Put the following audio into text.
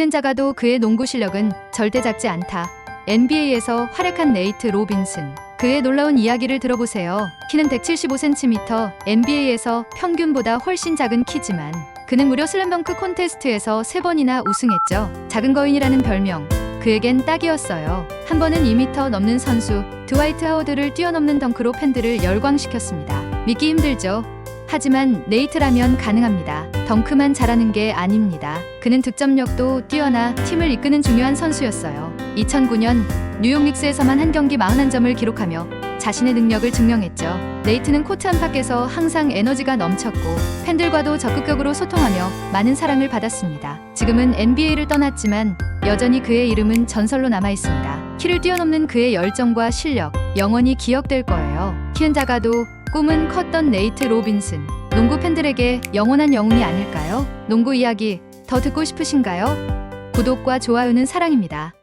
키는 작아도 그의 농구 실력은 절대 작지 않다. NBA에서 활약한 네이트 로빈슨. 그의 놀라운 이야기를 들어보세요. 키는 175cm, NBA에서 평균보다 훨씬 작은 키지만 그는 무려 슬램덩크 콘테스트에서 세번이나 우승했죠. 작은 거인이라는 별명. 그에겐 딱이었어요. 한 번은 2m 넘는 선수 드와이트 하워드를 뛰어넘는 덩크로 팬들을 열광시켰습니다. 믿기 힘들죠. 하지만 네이트라면 가능합니다. 덩크만 잘하는 게 아닙니다. 그는 득점력도 뛰어나 팀을 이끄는 중요한 선수였어요. 2009년 뉴욕 닉스에서만 한 경기 41점을 기록하며 자신의 능력을 증명했죠. 네이트는 코트 안팎에서 항상 에너지가 넘쳤고 팬들과도 적극적으로 소통하며 많은 사랑을 받았습니다. 지금은 NBA를 떠났지만 여전히 그의 이름은 전설로 남아 있습니다. 키를 뛰어넘는 그의 열정과 실력 영원히 기억될 거예요. 키는 작아도 꿈은 컸던 네이트 로빈슨. 농구 팬들에게 영원한 영웅이 아닐까요? 농구 이야기 더 듣고 싶으신가요? 구독과 좋아요는 사랑입니다.